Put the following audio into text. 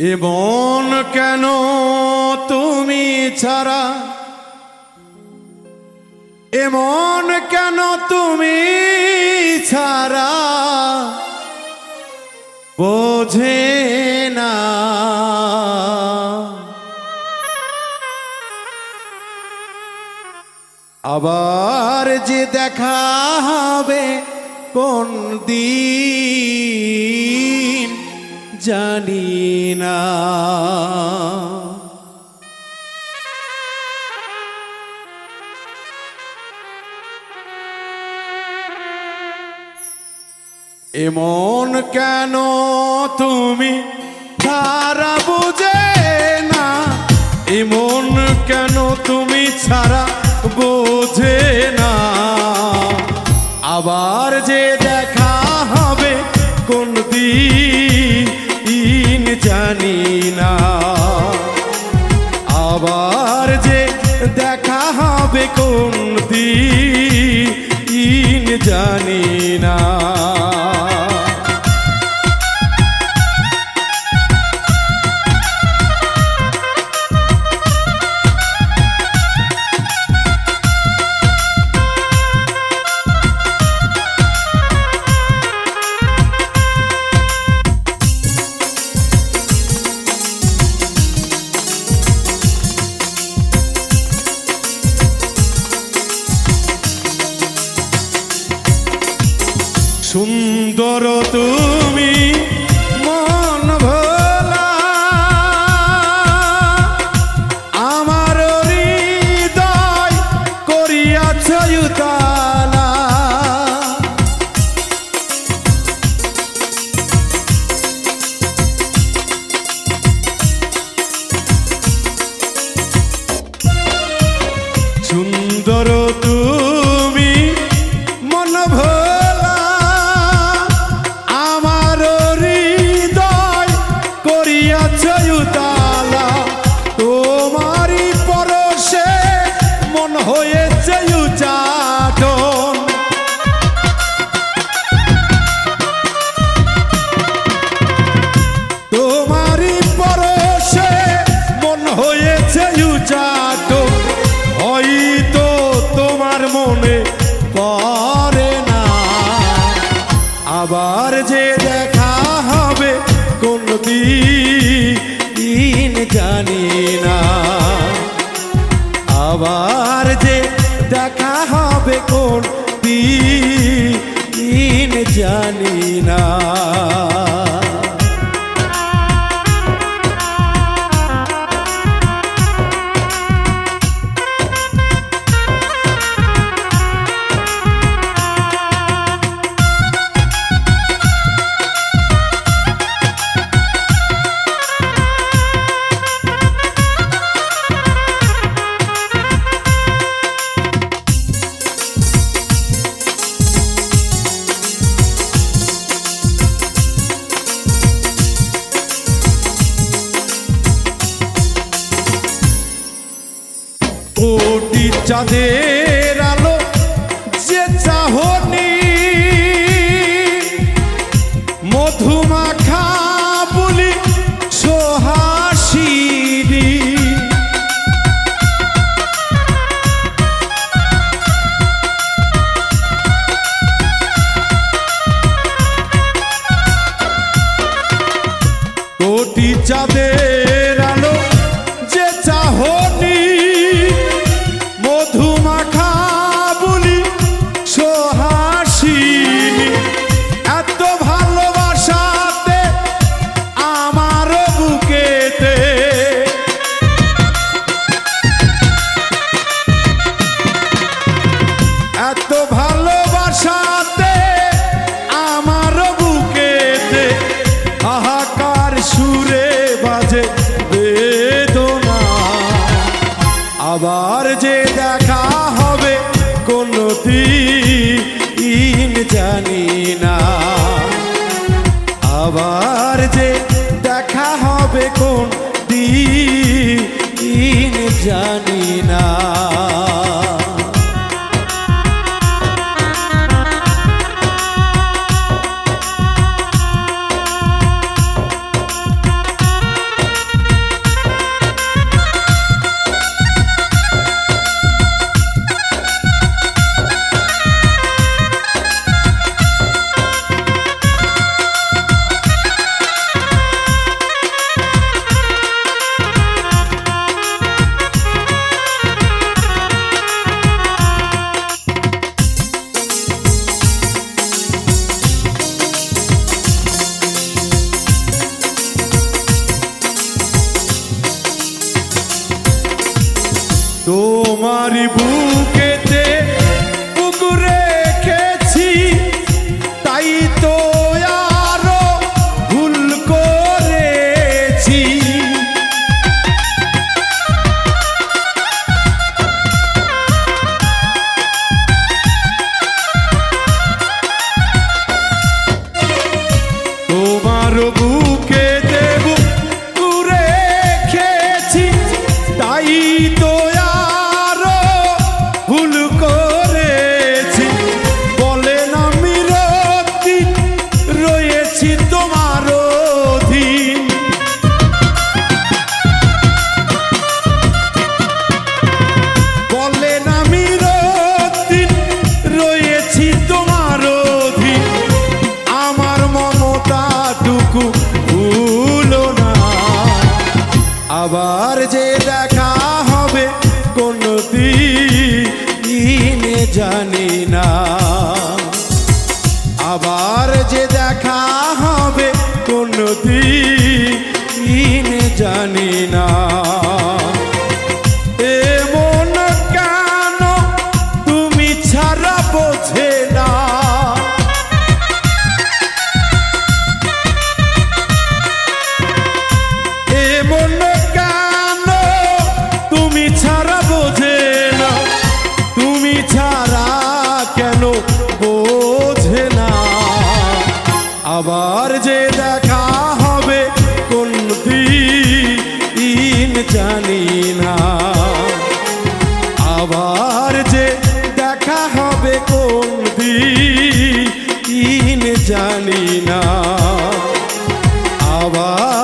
এমন কেন তুমি ছাড়া? এমন কেন তুমি ছাড়া? বোঝে না। আবার যে দেখা হবে কোন দিন? জানি না। এমন কেন তুমি কোন দিন জানি না। যে দেখা হবে কোন দিন জানি না। আবার যে দেখা হবে কোন দিন জানি না। চাঁদের আলো যে চাহনি মধুমাখা বলি সোহাসিনী। কোটি চাঁদের না। আবার যে দেখা হবে কোন দিন জানি না। কোন দিন জানি না। আবার